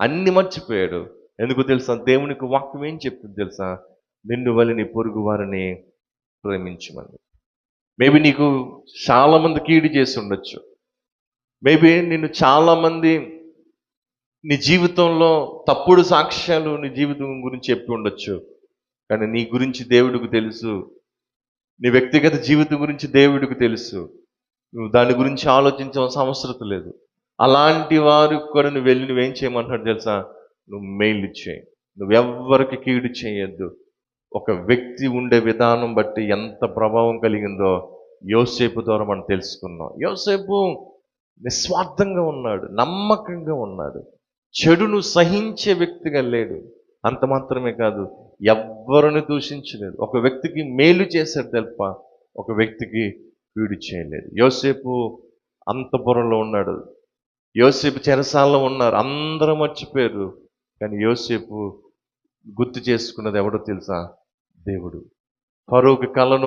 అన్ని మర్చిపోయాడు. ఎందుకు తెలుసా? దేవునికి వాక్యం ఏం చెప్తుంది తెలుసా? నిన్ను వలి నీ పొరుగు వారిని ప్రేమించమని. మేబీ నీకు చాలామంది కీడు చేసి ఉండొచ్చు. మేబీ నిన్ను చాలామంది నీ జీవితంలో తప్పుడు సాక్ష్యాలు నీ జీవితం గురించి చెప్పి ఉండొచ్చు. కానీ నీ గురించి దేవుడికి తెలుసు. నీ వ్యక్తిగత జీవితం గురించి దేవుడికి తెలుసు. నువ్వు దాని గురించి ఆలోచించవలసిన అవసరం లేదు. అలాంటి వారు కూడా నువ్వు వెళ్ళి నువ్వేం చేయమంటున్నాడు తెలుసా? నువ్వు మెయిల్ చేయి. నువ్వెవ్వరికి కీడు చేయొద్దు. ఒక వ్యక్తి ఉండే విధానం బట్టి ఎంత ప్రభావం కలిగిందో యోసేపు ద్వారా మనం తెలుసుకున్నాం. యోసేపు నిస్వార్థంగా ఉన్నాడు నమ్మకంగా ఉన్నాడు. చెడును సహించే వ్యక్తిగా లేడు. అంత మాత్రమే కాదు ఎవ్వరిని దూషించలేదు. ఒక వ్యక్తికి మేలు చేశాడు తప్ప ఒక వ్యక్తికి కీడు చేయలేదు. యోసేపు అంతపురంలో ఉన్నాడు. యోసేపు చెరసాలలో ఉన్నారు. అందరూ మర్చిపోయారు. కానీ యోసేపు గుర్తు చేసుకున్నది ఎవడో తెలుసా? దేవుడు. ఫరూక్ కళను